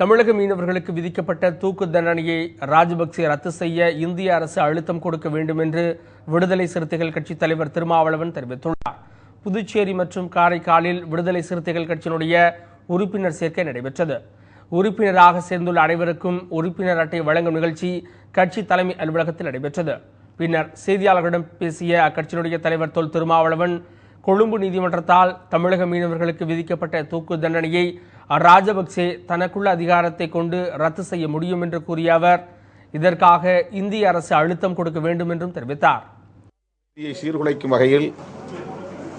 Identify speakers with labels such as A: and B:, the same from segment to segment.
A: தமிழக மீனவர்களுக்கு விதிக்கப்பட்ட தூக்கு தண்டனையை ராஜபக்சே ரத்து செய்ய இந்திய அரசு அழுத்தம் கொடுக்க வேண்டும் என்று விடுதலை சிறுத்தைகள் கட்சி தலைவர் திருமாவளவன் தெரிவித்துள்ளார். புதுச்சேரி மற்றும் காரைக்காலில் விடுதலை சிறுத்தைகள் கட்சியினுடைய உறுப்பினர் சேர்க்கை நடைபெற்றது. உறுப்பினராக சேர்ந்துள்ள அனைவருக்கும் உறுப்பினர் அட்டை வழங்கும் நிகழ்ச்சி கட்சி தலைமை அலுவலகத்தில் நடைபெற்றது. பின்னர் செய்தியாளர்களிடம் பேசிய அக்கட்சியினுடைய தலைவர் தொல் திருமாவளவன் கொழும்பு நீதிமன்றத்தால் தமிழக மீனவர்களுக்கு விதிக்கப்பட்ட தூக்கு தண்டனையை ராஜபக்சே தனக்குள்ள அதிகாரத்தை கொண்டு ரத்து செய்ய முடியும் என்று கூறிய அவர் இதற்காக இந்திய அரசு அழுத்தம் கொடுக்க வேண்டும் என்றும் தெரிவித்தார்.
B: நீதியை சீர்குலைக்கும் வகையில்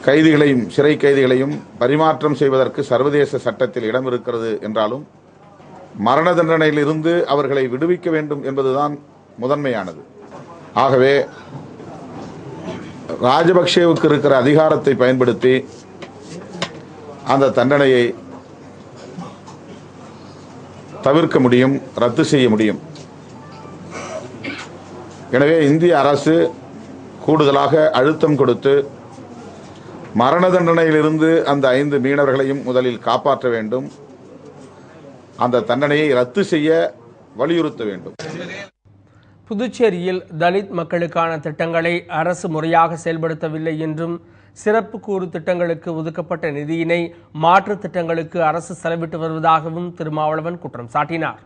B: கைதிகளையும் சிறை கைதிகளையும் பரிமாற்றம் செய்வதற்கு சர்வதேச சட்டத்தில் இடம் இருக்கிறது என்றாலும் மரண தண்டனையிலிருந்து அவர்களை விடுவிக்க வேண்டும் என்பதுதான் முதன்மையானது. ஆகவே ராஜபக்சேவுக்கு இருக்கிற அதிகாரத்தை பயன்படுத்தி அந்த தண்டனையை தவிர்க்க முடியும் ரத்து செய்ய முடியும். எனவே இந்திய அரசு கூடுதலாக அழுத்தம் கொடுத்து மரண தண்டனையிலிருந்து அந்த ஐந்து மீனவர்களையும் முதலில் காப்பாற்ற வேண்டும். அந்த தண்டனையை ரத்து செய்ய வலியுறுத்த வேண்டும்.
A: புதுச்சேரியில் தலித் மக்களுக்கான திட்டங்களை அரசு முறையாக செயல்படுத்தவில்லை என்றும் சிறப்பு கூறு திட்டங்களுக்கு ஒதுக்கப்பட்ட நிதியினை மாற்று திட்டங்களுக்கு அரசு செலவிட்டு வருவதாகவும் திருமாவளவன் குற்றம் சாட்டினார்.